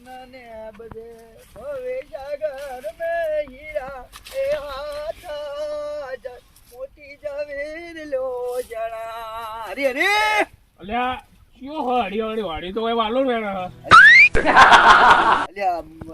ને બધે ભવે જાગર મે હીરા એ હાથ જ જવેર લો જણા. અરે અરે! અલ્યા કયો હળી હળી વાળી તો વાલો ને અલ્યા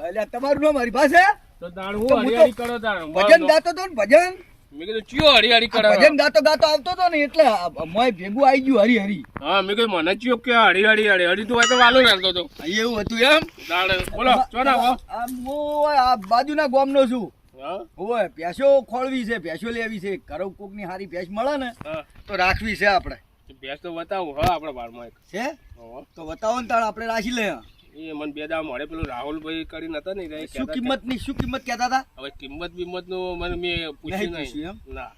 અલ્યા તમારું નામ મારી પાસે તો તાણ હું હળી કરો તાણ ભજન ગાતો તો ભજન? મેં કીધું ચિયો હળી આ કરો ભજન ગાતો ગાતો આવતો તો ને એટલે મોય ભેગું આવી ગયું હરી હરી હા મેં કીધું મને ચિયો કે હળી હળી હળી તો તો વાલો રહેતો તો. એવું હતું એમ? તાણ બોલો ચો ના હું આ બાજુના ગામનો છું. હા? ઓય ભેંસો ખોળવી છે ભેંસો લેવી છે. ઘરો કોકની હારી ભેંસ મળે ને તો રાખવી છે આપણે. ભેંસ તો બતાવું હા આપણા બારમાં એક. છે. તો બતાવો ને તાણ આપણે રાખી લે. એ મને બે દાવા મળે. પેલું રાહુલભાઈ કરીને હતા ને શું કિંમતની શું કિંમત કહેતા હતા? હતા. હવે કિંમત બિંમતનું મને મેં પૂછ્યું નહીં. પૂછ્યું ના.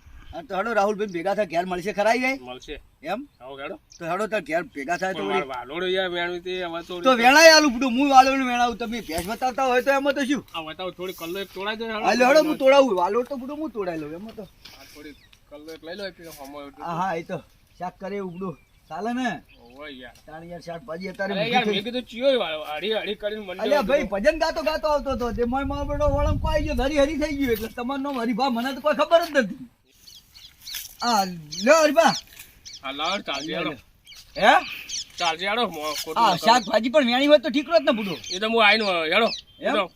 તો હેડો રાહુલભાઈ ભેગા થાય ઘેર મળશે ખરાઈ જાય મળશે. એમ? આવો તો હેડો તાર ઘેર ભેગા થાય તો પણ વળી- મારે વાલોડો યાર મેળવી તે હવે તો તો વેણાય આલું પડું હું વાલોડ વેણાવું તમે ભેંસ બતાવતા હોય તો એમાં તો શું? આ બતાવો થોડી કલ્લો એક તોડાઈ દો હાલો હેડો હું તોડાવું. વાલોડ તો બધું હું તોડાઈ લઉં એમાં તો. થોડી કલ્લો એક લઈ લો હા એ તો શાક કરે ઉબડું ચાલે ને? યાર. શાકભાજી અત્યારે યાર મેં કીધું ચિયો કરીને અલ્યા ભાઈ ભજન ગાતો ગાતો આવતો હતો. તે મોયમાં બેડો વળમ કોઈ ગયો હરી હરી થઈ ગયું. એટલે તમારું નામ હરીભા મને તો કોઈ ખબર જ નથી. આ લ્યો હરીભા. હા? લાવ ચાલજે હેડો હે ચાલજે હેડો શાકભાજી પણ વેણી હોય તો ઠીકરો જ ને બુડો એ તો હું હેડો હેડો.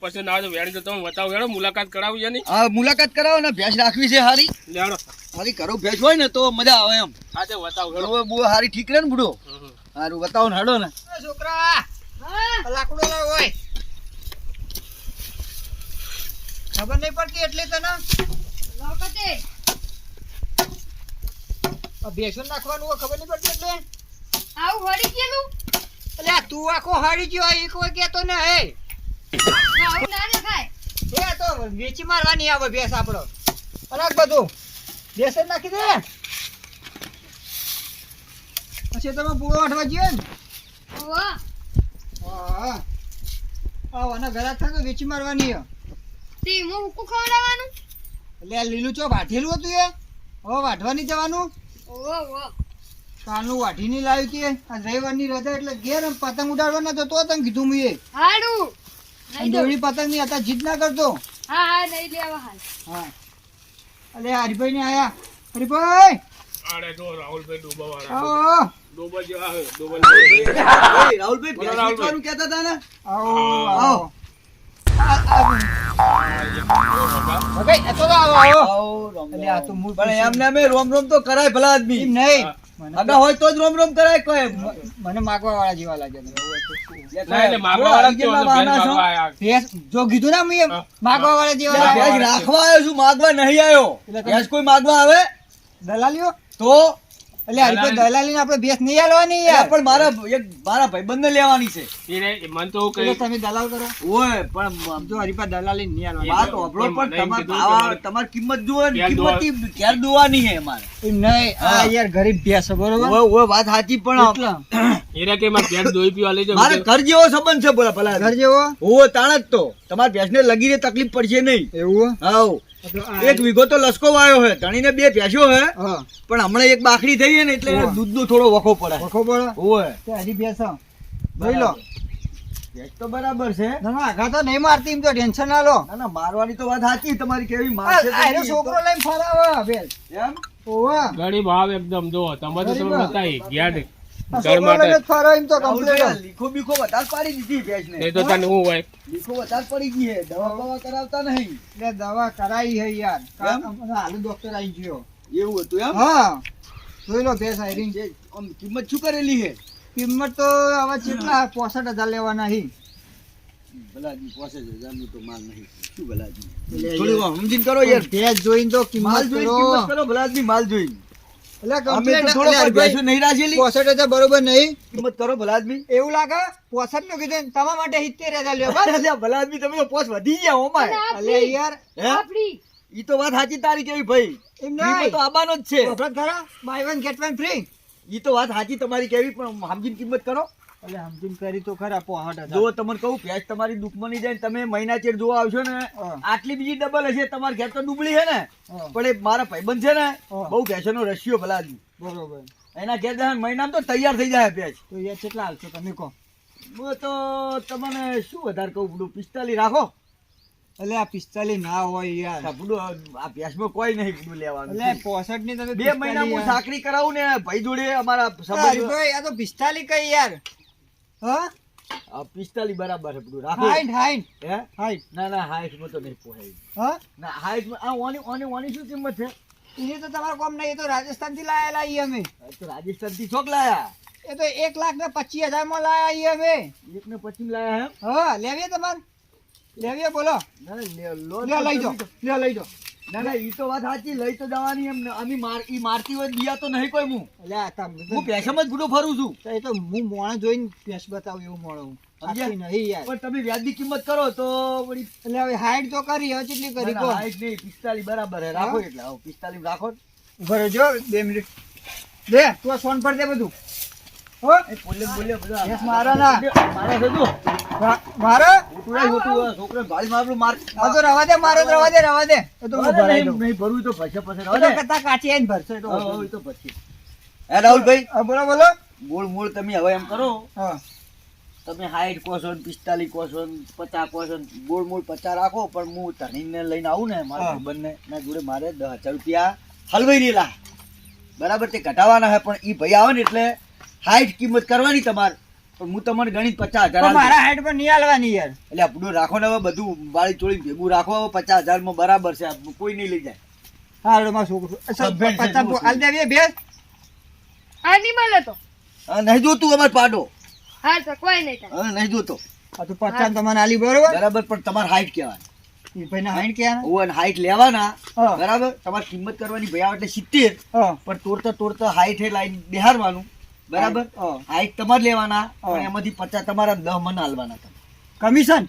પછી ના વેણી તો તમે બતાવો હેડો મુલાકાત કરાવી મુલાકાત કરાવો ને ભેંસ રાખવી છે હારી. લે હેડો. હારી ઘરો ભેંસ હોય ને તો મજા આવે એમ. હા તે બતાવો હેડો. બહુ હારી ઠીક રહે ને બુડો. હારું બતાવો ને હેડો ને. છોકરા લાકડો લાવ હોય ખબર નહીં પડતી એટલે તને? આ બેસન નાખવાનું ખબર નહીં પડતી એટલે? આવું હળી ગયેલું? એટલે આ તું આખો હાડી ગયો એક કોઈ કહેતો ને હે. વેચી મારવાની આવે ભેંસ આપણો અલગ બધું બેસન નાખી દે પછી તમે પૂરો વાટવા જઈએ ને હા આવો અને ઘરાક થાય તો વેચી મારવાની એટલે લીલું ચો વાઢેલું હતું એ હવે વાઢવાની જવાનું ઓહો કાલનું વાઢી નહીં લાવ્યું તે આ રવિવારની રજા એટલે ઘેર પતંગ ઉડાડવાના તો તો તને કીધું મેં હાડું. નહીં પતંગની હતા જીત ના કરતો. હા હા નહીં લેવા હાલ. હા. અલે હરિભાઈ ને આયા. હરિભાઈ! આડે જો રાહુલભાઈ ડૂબાવાળા. ડૂબા જેવા ડૂબા રાહુલભાઈ કહેતા હતા ને? આવો આવો. રોમ રોમ. તો કરાય ભલા આદમી. નહીં. હા. હોય તો જ રોમ રોમ કરાય કોઈ મને માગવા વાળા જેવા લાગે છે. ના, એટલે માગવાવાળા જ કીધું ના મેં હા. માગવા વાળા જેવા લાગે. રાખવા આવ્યો છું માગવા નહીં આવ્યો એટલે કોઈ માગવા આવે દલાલીઓ તો એટલે હરિભાઈ દલાલી. ને આપણે ભેંસ નહીં આલવાની યાર. પણ મારા એક મારા ભાઈબંધને લેવાની છે. રે, તો કઈ તમે દલાલ કરો. ઓય પણ જો હરિભાઈ દલાલી નહીં આલવાની વાત હોભળો પણ મને તમાર ભાવ- મારે- કિંમત જુઓ ને કિંમત ક્યાર દોવાની છે અમારે? એમ નહીં આ યાર ગરીબ ભેંસ બરોબર? ઓય ઓય વાત સાચી પણ એરા કે માં ઘેર દોઈ પીવા લઈ જાવ મારે ઘર જેવો સંબંધ છે બોલા ભલા. ઘર જેવો? ઓ તાણ જ તો. તમાર ભેંસને લગીને તકલીફ પડશે નહીં. એવું? હાઉ. એક વીઘો તો લસકો વાયો હે ધણીને બે ભેંસો હે પણ હમણાં એક બાકડી થઈ ને એટલે દૂધ દૂધનો થોડો વખો પડે. વખો પડે? ઓય તે હરી ભેંસ? જોઈ લો. તો બરાબર છે. ના ના, આઘા તો નહીં મારતી એમ તો ટેન્શન ના લો. ના ના મારવાની તો વાત સાચી તમારી કેવી મારશે તો આ એનો નહીં, છોકરો લઈને ફરાવે ભેંસ. એમ? ઓવા. ગરીબ ભાવ એકદમ જો તમે તો તમે. બતાવી આ ઘર છોકરો માટે. લઈને જ ફરાવે એમ તો રાહુલભાઈ, આ કમ્પ્લીટ લીખો બીખો વધારે પાડી દીધી ભેંસને નહીં તો તને હું હોય. લીખો વધારે પડી ગઈ છે દવા બવા કરાવતા નહીં. એટલે દવા કરાઈ છે યાર. એમ? ડોક્ટર આવી ગયો. એવું હતું એમ? હા. જોઈ લો ભેંસ આયરી. જે કિંમત શું કરેલી છે કિંમત તો હવે કેટલા પોસઠ હજાર લેવાના હી. ભલાજી પોસઠ હજારનું તો માલ નહીં. શું ભલાજી? સમજીને કરો યાર. ભેંસ જોઈને તો કિંમત કરો ભલાજી માલ જોઈને. બરોબર નહીં. કિંમત કરો ભલાદમી. એવું લાગે? પોસઠનું કીધું ને, તમારા માટે સિત્તેર હજાર લ્યો બસ. અલ્યા ભલાદમી તમે તો પોસ વધી ગયા ઓમાય અલે યાર. ઈ તો વાત સાચી તારી કેવી ભાઈ. એમ નહીં. તો આવવાનો જ છે. ખરા buy one get one free ઈ તો વાત સાચી તમારી કેવી પણ સમજીને કિંમત કરો. એટલે સમજીને કરી તો ખરા પોસઠ જો. તમને કહું ભેંસ તમારી દુશ્મની જાય તમે મહિના ચેર જોવા આવશો ને આટલી બીજી ડબલ હશે તમારે ઘેર તો ડુબળી છે ને. પણ એ મારા ભાઈબંધ છે ને. બહુ ભેંસોનો રશિયો ભલા બરોબર. એના ઘેર મહિનામાં તો તૈયાર થઈ જાય ભેંસ તો યાર કેટલા હાલશો તમે કહો. હું તો તમને શું વધારે કહું બધું પિસ્તાલી રાખો. એટલે આ પિસ્તાલીસ ના હોય યાર. આ ભેંસમાં કોઈ નહીં બધું લેવાનું. એટલે પોસઠની તમે બે મહિના હું સાકરી કરાવું ને ભાઈ જોડે અમારા ભાઈ આ તો પિસ્તાલીસ કઈ યાર. હા? પિસ્તાલી બરાબર છે બધું. રાખો. Height height. હે? હાઈટ. ના ના હાઈટમાં તો નહીં પોહાય. હા? ના હાઈટમાં આ ઓની ઓની ઓની શું કિંમત છે? એ તો તમારે કોમ નહીં એ તો રાજસ્થાનથી લાયેલા ઈ અમે. તો રાજસ્થાનથી ચોક લાયા. એ તો એક લાખ ને પચીસ હજારમાં લાયા ઈ અમે. એક ને પચીસ લાયા એમ? હા લેવીએ તમારે? લેવીએ બોલો. લે લઈ જાઓ. લે લઈ જાઓ. ના ના ઈ તો વાત સાચી લઈ તો જવાની એમ. અમે માર ઈ મારતી હોય દિયા તો નહીં કોઈ હું અલ્યા હું પેશમ જ ગુડો ફરું છું. તો એ તો હું મોણે જોઈને પેશ બતાવું એવું મોણો હું. નહીં યાર. પણ તમે વ્યાજની કિંમત કરો તો વળી એટલે હવે હાઈટ તો કરી હવે કેટલી કરી હાઈટ નહીં બરાબર હે. રાખો એટલે આવો પિસ્તાલીસ રાખો. ઊભો રહેજો બે મિનિટ. દે તું ફોન પર દે બધું. રાહુલભાઈ બોલો બોલો મૂળ મૂળ તમે હવે એમ કરો. હા. તમે હાઈટ કોસો પિસ્તાલીસ કોસો પચાસ કોસો ગોળ મૂળ પચાસ રાખો પણ હું ધણીને લઈને આવું ને મારા બંને ના જોડે મારે દસ હજાર રૂપિયા હલવાઈ રહેલા બરાબર તે ઘટાવાના હે પણ એ ભાઈ આવે ને એટલે હાઈટ કિંમત કરવાની તમારે. પણ હું તમને ગણિત પચાસ હજાર મારા હાઈટ પર નહીં હાલવાની યાર. એટલે આપણું રાખો ને હવે બધું વાળી ચોળી ભેગું રાખો હવે પચાસ હજારમાં બરાબર છે. કોઈ નહીં લઈ જાય. હાલો મારો છોકરો. હાલ દેવીએ ભેસ હા નહીં મળે તો હા, નહીં જોતું અમાર પાડો. હા તો કોઈ નહીં હા, નહીં જોતો. આ તો પચાસ તમને આલી બરોબર? બરાબર પણ તમારે હાઈટ કહેવાય એ ભાઈ ના હાઈટ હાઈટ લેવાના. બરાબર? તમારે કિંમત કરવાની ભાઈ આવે એટલે સિત્તેર. પણ તોડતા તોડતા હાઈટ એ લાઈન બેહારવાનું બરાબર? આ એક તમારે લેવાના. પણ એમાંથી પચાસ તમારા દહ મને હાલવાના. કમિશન.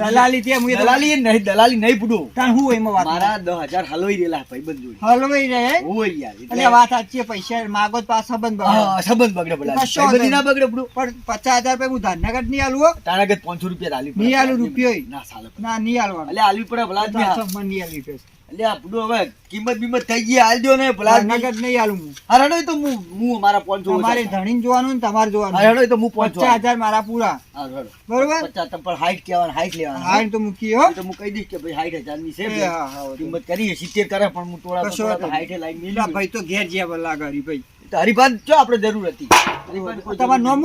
દલાલી તે હું દલાલી નહીં દલાલી નહીં પૂડું કારણ હું એમાં વાત મારા દસ હજાર હલવાઈ રહેલા ભાઈબંધ જોડે. હલવાઈ રહે? હોય યાર એટલે- વાત સાચી છે, પૈસા માગો તો પાછા બંધ બગડે. સંબંધ બગડે બધા બધી ના બગડે પૂડું પણ પચાસ હજાર રૂપિયા હું ધારનગર નહીં આલું. તારા આગળ પાંચસો રૂપિયા આલવી નહીં આલું રૂપિયો ના સાલ. ના નહીં આલવાનું. એટલે આલવી પડે ભલા નહીં આલવી પડે. એટલે આ હવે કિંમત બિંમત થઈ ગઈ હાલ દો ને ભલા આદમી. નહીં આલું હું. હા, તો હું હું મારા પાંચસો તમારે ધણીને જોવાનું ને તમારે જોવાનું. રડો તો હું પાંચસો પચાસ હજાર મારા પૂરા. બરોબર? પચાસ તમે પણ હાઈટ કહેવાના હાઈટ લેવાના. હા તો મૂકી હો. તો હું કહી દઈશ કે ભાઈ હાઈટ હજારની છે. કિંમત કરી સિત્તેર કરે પણ હું થોડા હાઈટે લાઈન ભાઈ તો ઘેર જ્યાં બોલા ઘરી ભાઈ હરિભાન જો આપણે જરૂર હતી. તમારું નામ?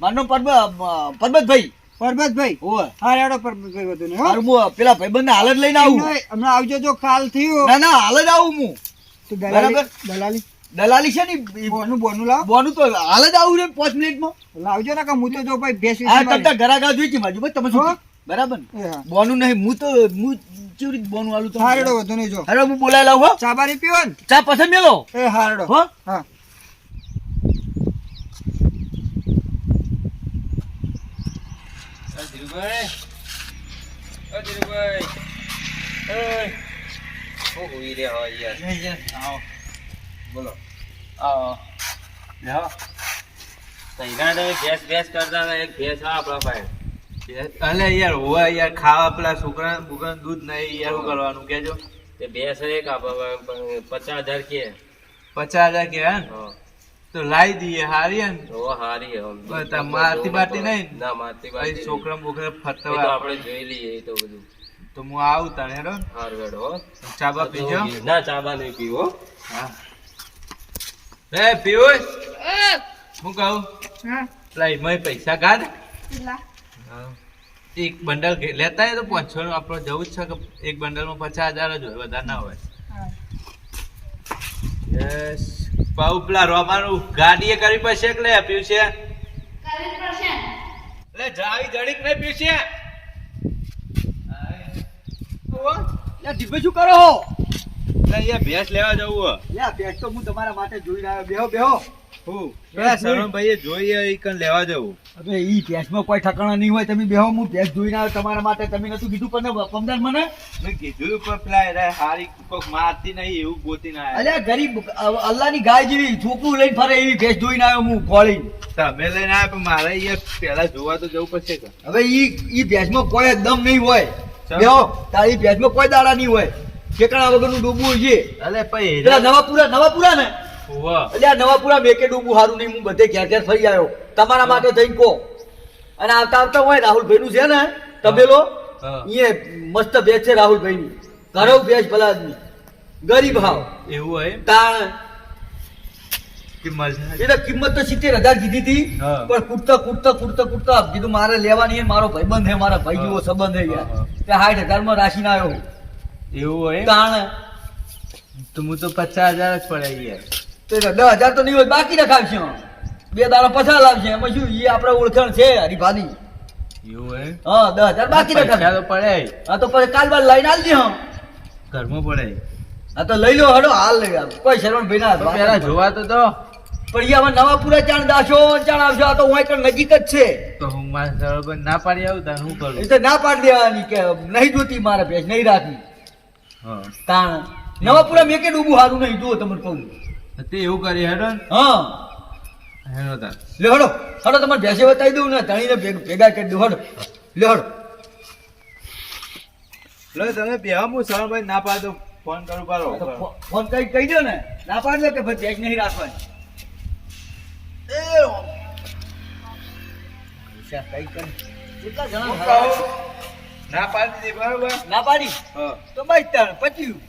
મારું નામ પરબ- પરબતભાઈ. પરબતભાઈ હા રેડો પરબતભાઈ બધું ને હું. પેલા ભાઈબંધને હાલ લઈને આવું. હમણાં આવજો જો કાલ થયું. ના ના હાલ આવું હું તો દલાલી દલાલી? દલાલી છે ને બોનું બોનું લાવ. બોનું તો હાલ જ આવું રે પાંચ મિનિટમાં. લાવજો ને કે હું તો જો ભાઈ ભેંસ જોઈ છે ભાઈ તમે શું બરાબર હા. બોનું નહીં હું તો હું રીતે બોનું આલું તો હારડો વધુ નહીં જો. અરે હું બોલાય લાવું હો. ચા બારી પીવો ચા પસંદ મેલો એ હારડો. હો? હા. ધીરુભાઈ ઓ ધીરુભાઈ. ઓય. હું હુઈ રહ્યો યાર? આવો. બોલો. આવો. લ્યો તૈના તમે ગેસ ગેસ કરતા હતા એક ભેંસ આ આપણા પાસે. અલે યાર હોવા યાર ખાવા પેલા છોકરા બુકરા દૂધ નહીં યાર શું કરવાનું કેજો. તે ભેંસ એક આપણા પચાસ હજાર કે. પચાસ હજાર કે હે? હા. તો લાવી દઈએ હારી હે ને ઓ હારી હે. મારતી બારતી નહીં. ના મારતી બારતી છોકરા બોકરા. ફરતા હોય. આપણે જોઈ લઈએ તો બધું. તો હું આવું તને હેડો. હાર વેડો હેડો હો. ચા બા પીજો. ના ચાબા નહીં પીવો. હા. એ પીવું હું. કહું? હા. પેલા એમાંય પૈસા કાઢ. હા. એક બંડલ લેતા હોય તો પાંચસો નું આપણે જવું જ છે કે એક બંડલમાં પચાસ હજાર જ હોય વધારે ના હોય. યસ પાઉ પેલા રોમાનું ગાડીએ કરવી પડશે કે લે પીવું છે કરવી પડશે. લે જાવી જડીક ને પીવું છે લે દીપે શું કરો હો? લે યા ભેંસ લેવા જવું હો. લે ભેંસ તો હું તમારા માટે જોઈને આવ્યો. બેહો બેહો. તમારા માટે. તમે નતું કીધું પણ પમદાર મને? મેં કીધું પણ હારી મારતી નહીં એવું ગોતી ના અલ્યા ગરીબ ગાય જેવી છોકરું લઈને ફરે એવી ભેંસ જોઈને આવ્યો હું ખોળી તમે લઈને આવ્યા પણ મારે પેલા જોવા તો જવું પડશે હવે ઈ ઈ ભેંસમાં કોઈ દમ નહીં હોય. તારી ભેંસમાં કોઈ દાડા નહીં હોય. ઠેકાણા વગરનું ડૂબવું છે. અલે પછી નવાપુરા નવાપુરા ને એટલે નવાપુરા મેકે ડૂબવું સારું નહીં હું બધે ઘેર ઘેર ફરી આવ્યો. તમારા માટે થઈને કહો. અને આવતા આવતા હોય રાહુલભાઈનું છે ને તબેલો? એ મસ્ત ભેજ છે રાહુલભાઈની. ઘરવ ભેજ ભલા આદમી ગરીબ હાવ. એવું હોય તાણ. એટલે કિંમત તો સિત્તેર હજાર કીધી હતી. પણ કૂટતા કૂટતા કૂટતા કૂટતા કીધું મારે લેવાની મારો ભાઈબંધ છે મારા ભાઈ જેવો સંબંધ છે યાર. હા. તે સાઠ હજારમાં રાખીને આવ્યો. એવું હોય તાણ. તો હું તો પચાસ હજાર જ પડે યાર. તે દસ હજાર તો નહીં હોય બાકી રખાવશે બે દાડા પછા લાવશે. એમાં શું એ આપણે ઓળખાણ છે હરીફાની. હા દસ હજાર બાકી રખાવ પડે. હા તો પછી કાલ બાદ લઈને દે હા. ઘરમાં પડે. હા તો લઈ લો હડો હાલ લઈ આવ કોઈ શરવણ ભાઈ ના પેલા જોવા તો પણ એ નવા પૂરા ચાણ દાશો ચાણ આવશો. આ તો હું નજીક જ છે. તો હું મારા સરળ ના પાડી આવું તાર શું કરું? એ તો ના પાડી દેવાની કે નહીં જોતી મારે ભેંસ નહીં રાખવી હા. તાણ. નવા પૂરા મેં કે ડૂબું સારું નહીં. જુઓ તમને કહું. તો તે એવું કરી હેડો હા. હેડો તાર. લે હડો. હડો તમારે ભેંસે બતાવી દઉં ને તણીને ભેગ- ભેગા કરી દઉં. હડો. લે હડો. લો તમે બેહા હું સરળભાઈ ના પાડો. ફોન કરું પાડો તો ફોન કઈ કહી દો ને. ના પાડી દો કે ભાઈ ભેંસ નહીં રાખવાની. કઈ કરી? કેટલા જણા ના પાડી દીધી બરાબર? ના પાડી? હા. તો બસ તાણ પત્યું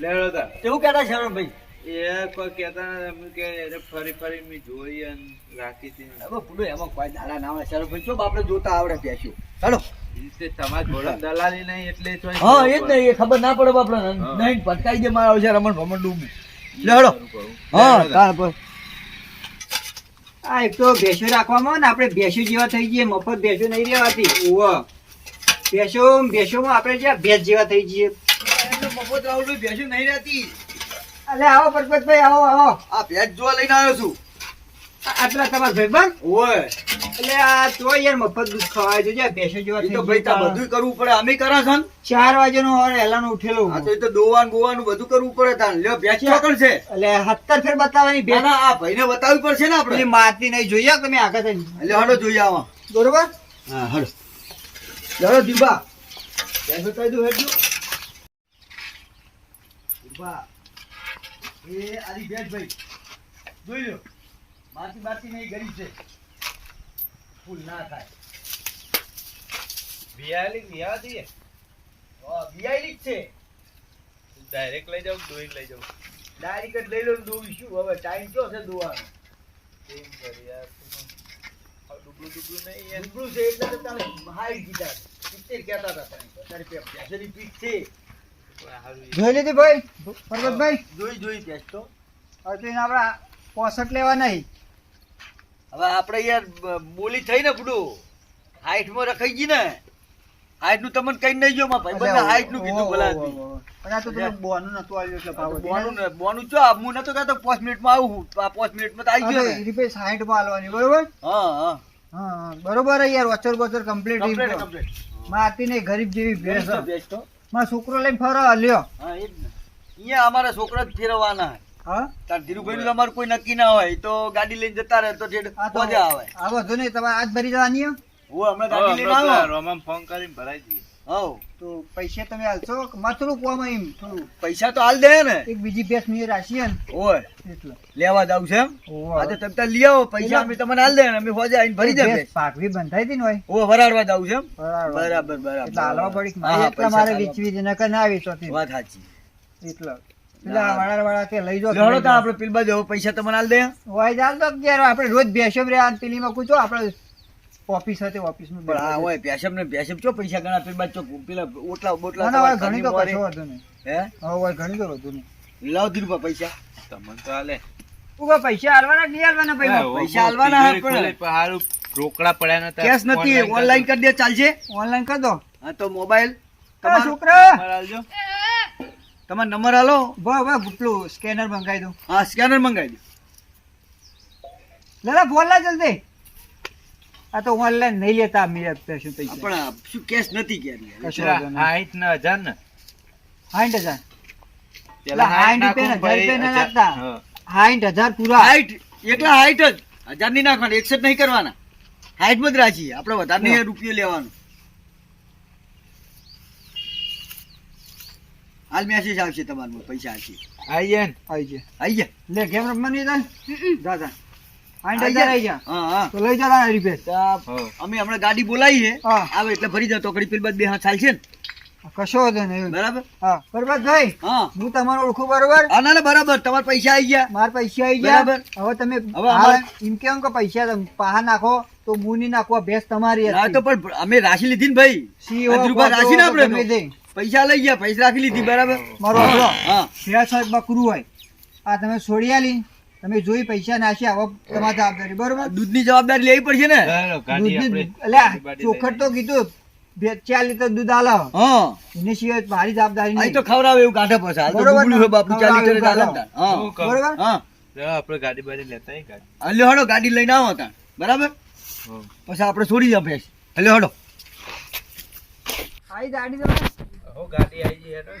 લેડો તાર. તેવું કહેતા શરણ ભાઈ એ કોઈ કહેતા નથી કે એને ફરી ફરી મેં જોઈ અને રાખી હતી. હવે ભૂલો એમાં કોઈ દાડા ના આવે શરણ ભાઈ ચો આપણે જોતા આવડે ભેંસ્યું હેડો તે ઘોડા દલાલી નહીં એટલે હા એ જ નહીં એ ખબર ના પડે બાપડે. નહીં પટકાઈ દે મારા છે રમણ ભમણ ડૂબું. લે હડો. હા તાર. પર. આ એક તો ભેંસો રાખવામાં ને આપણે ભેંસો જેવા થઈ જઈએ મફત ભેંસો નહીં રહેવાતી. ઓવ ભેંસો ભેંસોમાં આપણે જ્યાં ભેંસ જેવા થઈ જઈએ. મફત રાહુલ ભેંસ્યું નહીં રહેતી. અલે આવો પરપતભાઈ આવો આવો. આ ભેજ જોવા લઈને આવ્યો છું. આટલા તમારા ભાઈબંધ ઓય. એટલે આ તો યાર મફત દૂધ ખવાય જોજે ભેંસો જેવા તો ભાઈ તા બધું કરવું પડે. અમે કરા છે? ચાર વાગ્યાનો હોર એલાનો ઉઠેલો આ તો એ તો દોવાન ગોવાનું બધું કરવું પડે તાન. લ્યો ભેંસ પકડ છે. એટલે સત્તર ફેર બતાવવાની ભેંસ આ ભાઈને બતાવવી પડશે ને આપણે. માતી નહીં જોઈએ તમે આગળ થઈને એટલે હડો જોઈએ આવા. બરોબર? હા હડો હડો દીપા. ભેંસ બતાવી દઉં હેડજો દીપા. એ આરી ભેંસ ભાઈ જોઈ લો બાકી બાકી નહીં ગરીબ છે. ફૂલ ના થાય. બિયાલી બિયા દઈએ જ છે. ડાયરેક્ટ લઈ જાઉં દોઈ લઈ જાઉં? ડાયરેક્ટ જ લઈ લો ને શું? હવે ટાઈમ કયો છે દોવાનો? એમ કરી યાર ડુબલું ડુબલું નહીં યાર. ડુબલું છે એટલે તો તને હાઈ કીધા. સિત્તેર કહેતા હતા તારી પેપ છે. જોઈ લીધી ભાઈ? પરબતભાઈ? જોઈ જોઈ ભેંસ તો. હવે તો એને આપણે પોસઠ લેવા નહીં. હવે આપણે યાર બોલી થઈ ને બુડું હાઈટમાં રખાઈ ગઈ ને. હાઈટનું તમને કઈ નહીં જો માં ભાઈ. બધા હાઈટનું કીધું ભલા. પણ આ તો પેલું બોનું નતું આવ્યું એટલે ભાવ બોનું ને બોનું ચો આ હું નતો કહેતો પાંચ મિનિટમાં આવું હું. આ પાંચ મિનિટમાં તો આવી ગયો ગયો. ને. માં આલવાની બરોબર? હા હા. બરોબર યાર વચર બચર કમ્પ્લીટ કમ્પ્લીટ કમ્પ્લીટ માતી નહીં ગરીબ જેવી ભેસ. ભેસ તો. મારો છોકરો લઈને ફરો લ્યો. હા એ જ ને. અહીંયા અમારા છોકરા જ ફેરવવાના હા. તાર ધીરુભાઈ નું અમારું કોઈ નક્કી ના હોય તો ગાડી લઈને જતા રહે તો ઠેઠ મજા આવે. આ બધું નહીં તમારે આજ ભરી જવાની હે? હું હમણાં ગાડી લઈને આવો ફોન કરીને ભરાઈ દઈએ તો પૈસા તમે હાલશો માં થોડુંક કોમ એમ? થોડું પૈસા તો હાલ દે ને. એક બીજી ભેંસ મેં રાખી ને ઓય એટલે. લેવા જાવ છે આજે તમે તાર લઈ આવો પૈસા અમે તમને હાલ દે ને અમે હોજે આવીને ભરી જાય પાકવી બંધાઈ હતી ને હોય ઓ વરાડવા જાવ છે બરાબર બરાબર બરાબર. એટલે હાલવા પડી એટલા મારે વેચવી છે નકર ના વાત સાચી. એટલે. બાજુ હવે પૈસા તમને હાલ દે. હોય ચાલ તો રોજ ભેંસો રે આ પેલીમાં કૂચો આપણે ઓફિસ હતી ઓફિસમાં હા હોય પેશબ ને પેશબ ચો પૈસા ગણા પેલ ચો પેલા ઓટલા બોટલા ના ના હોય ઘણી તો મોરે. વધુ નહીં. હે? હા હોય ઘણી તો વધુ ને લાવ ધીરુભા પૈસા. તમને તો હાલે. ઊભા પૈસા હાલવાના કે નહીં હાલવાના ભાઈ? પૈસા હાલવાના હે પણ. હારું રોકડા પડ્યા નતા. કેશ નથી ઓનલાઈન કરી દે. ચાલશે. ઓનલાઈન કરી દો. હા તો મોબાઈલ. તમારો છોકરા! નંબર આલજો. તમારો નંબર હાલો વાહ ભાઈ પેલું સ્કેનર મંગાવી દઉં. હા સ્કેનર મંગાવી દો. દાદા ફોન લા જલ્દી. આ તો ઓનલાઈન નહીં લેતા મેં શું પૈસા પણ શું કેશ નથી નહીં. સાઠ ને હજાર ને. સાઠ હજાર. પેલા સાઠ રૂપિયા હજાર રૂપિયા ના ભાઈ, નાખતા. હજાર પૂરા. હાઈટ એકલા હાઈટ જ. હજારની નાખવાના એકસઠ નહીં કરવાના. હાઈટમાં જ રાખીએ આપણે વધારે નહીં રૂપિયો લેવાનો. હાલ મેસેજ આવશે તમારું પૈસા આવશે. આઈ જાય આવી જાય. આવી જાય. લે ગેમ રમવાની દાદા જા. અમે હમણાં ગાડી બોલાવી આવે એટલે ભરી જતો ઘડી પેલી બે હાથ ચાલશે ને. કશો વાંધો નહીં. બરાબર? હા. બરોબર ભાઈ હા. હું તમારો ઓળખું બરોબર? હા ના ના બરાબર. તમારા પૈસા આવી ગયા. મારા પૈસા આવી ગયા. બરાબર. હવે તમે હવે એમ કેમ કે પૈસા પાહા નાખો તો હું નહીં નાખવા આ તમારી ના તો પણ અમે રાશી લીધી ને ભાઈ. સી રૂપિયા રાશી ને આપણે. પૈસા લઈ ગયા પૈસા રાખી લીધી બરાબર? મારો હા. ભેંસ હોય કે બકરું હોય આ તમે છોડી આલી તમે જોઈ પૈસા નાખ્યા હવે તમારી જવાબદારી. બરોબર? દૂધની જવાબદારી લેવી પડશે ને? ચોખટ તો કીધું બે ચાર લીટર દૂધ આલો. હા. સિવાય મારી જવાબદારી નહીં. તો ખવડાવે એવું કાઢે પછી બરોબર બાપુ ચાર લીટર? બરોબર? આપણે ગાડી બાડી લેતા ગાડી. હડો ગાડી લઈને આવો બરાબર? પછી આપણે છોડી દે ભેંસ. હલ્યો હડો આઈ ગાડી તમે હો, ગાડી આવી ગઈ હેઠળ.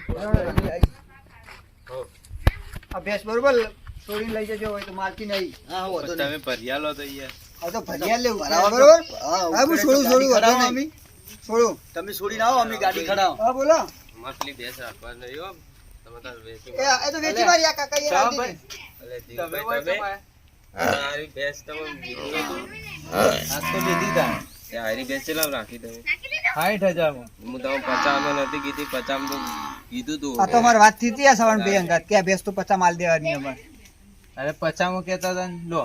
હો. આ ભેંસ બરોબર છોડીને લઈ જજો હોય તો માલકી નહીં. હા હો તો તમે ભરિયા લો તો યાર. આ તો ભરિયા લેવું બરાબર? બરોબર? હા હા, હું છોડું, છોડું, વધારે નહીં. અમે. છોડું. તમે છોડીને આવો અમે ગાડી ખડાવો હા બોલો. મછલી બેસ રાખવા નહીં હો. તમે તાર વેચી એ તો વેચી મારી આ કાકા યાર તમે તમે? તમારે. હારી ભેંસ તમે હતું આજ તો લીધી તા. હારી ભેંસ લાવ રાખી દઉં. સાઠ હજાર હું તમે પચાસ નથી કીધી પચામ તો કીધું તું આ વાતથી હતી આ સવર્ણ ભાઈ અંગાત. કે બેસ તો પચાસ માલ દેવાની અમારે. અરે પચામાં કેતા હતા લો.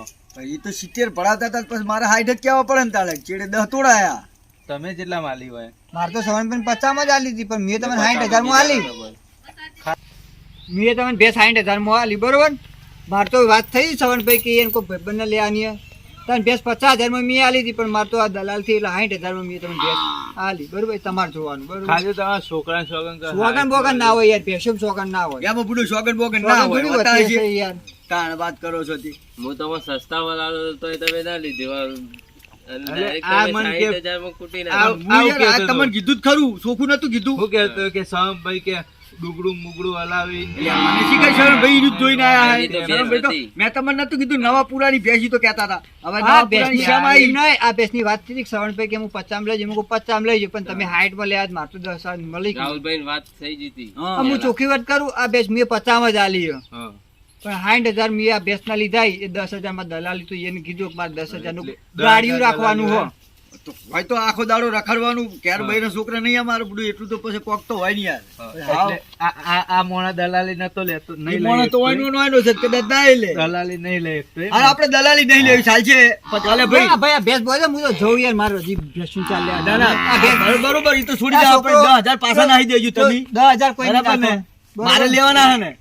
એ તો સિત્તેર ભરાતા હતા પછી મારે હાઈટ જ કેવા પડે ને તાળે ચેડે દહ તોડાયા. તમે જેટલા માલી હોય. મારે તો સવન પણ પચામાં જ આલી હતી પણ મેં તમને સાઠ હજારમાં આલી. મેં તમને બે સાઠ હજારમાં આલી બરોબર? મારે તો વાત થઈ સવન ભાઈ કે એને કોઈ ભાઈબંધને લેવાની હે. તમે ભેંસ પચાસ હજારમાં મેં આલી હતી પણ મારે તો આ દલાલથી એટલે સાઠ હજારમાં મેં તમને ભેંસ આલી બરોબર? તમારે જોવાનું બરોબર? ખાલી તમારા છોકરા સોગન સોગન બોગન ના હોય યાર ભેંસો સોગન ના હોય. યા બધું સોગન બોગન ના હોય યાર. તાણ વાત કરો છો તી હું તમે સસ્તા વાળા તો તમે ના લીધી અલે, direct આ તમે મને કે- 60,000 માં કૂટી આ- નાખી. હું આવું યાર કહેતો આ હતો. તમને કીધું જ ખરું ચોખ્ખું નતું કીધું હું કહેતો કે ભાઈ કે ડુગડું મુગડું હલાવી મને શી શરણ ભાઈ ઈ જોઈને આયા આ રીતે હે. શરણ ભાઈ તો મેં તમને નતું કીધું નવા પુરાની ભેંસી તો કહેતા હતા હવે આ નવા પુરાની ભેંસની આવી નહીં, આ ભેંસની વાત થઈ હતી કે સવર્ણભાઈ કે હું પચામ લઈ જઉં. હું પચામ લઈ જઉં, પણ તમે હાઈટમાં લેવા મારતું દસ મળી ગયું. વાત થઈ જતી હા. હું ચોખ્ખી વાત કરું આ ભેંસ મેં પચામ જ આલી. પણ સાઠ હજાર મિયા આ લીધા એ દસ હજારમાં દલાલી તો એને કીધું કે મારે દસ હજારનું એટલે ગાડીયું રાખવાનું હો. હોય તો આખો દાડો રખડવાનું ક્યારે ભાઈ છોકરા નહીં અમારું બધું એટલું તો પછી કોક તો હોય નહીં યાર. આ આ- આ મોણા દલાલી નતો લેતો નહીં મોણા તો હોય નો હોય છે કદાચ ના લે. દલાલી નહીં લે શકતો આપણે દલાલી નહીં લેવી ચાલશે છે. ચાલે ભાઈ. ભાઈ ભેસ બોલે હું તો જોઉં યાર મારો હજી ભેસ શું ચાલે દાદા ના ના બરોબર એ તો છોડી દે આપણે છોકરો- દસ હજાર પાછા નાખી દેજો તમે. 10000 કોઈ નહીં ને. મારે લેવાના હે ને?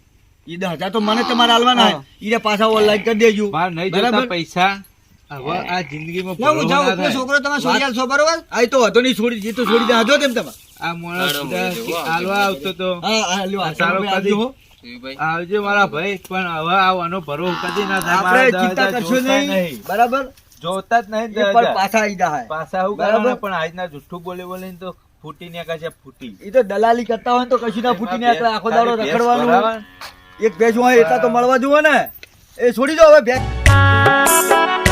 ઈ દસ હજાર તો મને તમારે આલવાના ઈને પાછા ઓનલાઈન કરી દેજો. નહીં જોતા પૈસા. હવે આ જિંદગીમાં હું જાઉં ના છોકરો તમે સોરી આલશો બરોબર? આ તો હતો નહીં છોડી એ તો છોડી દે હજો તેમ તમે આ મોણા હાલો, સીધા હું જવું, હાલવા આવતો તો. હા હા લ્યો આ આ સારો સારો હો. શિવભાઈ આવજે મારા ભાઈ પણ હવે આવવાનો ભરો કદી ના થાય. આપણે ચિંતા કરશો નહીં. બરાબર? જોતા જ નહીં પણ પાછા આવી જાય પાછા આવું બરાબર. પણ આજના જુઠ્ઠું બોલી બોલીને તો ફૂટી ને કાશે ફૂટી. એ તો દલાલી કરતા હોય ને તો કશું ના ફૂટી ને આખો દાડો રખડવાનું. એક ભેજ હોય એટલા તો મળવા જુઓ ને. એ છોડી દો હવે ભેંસ.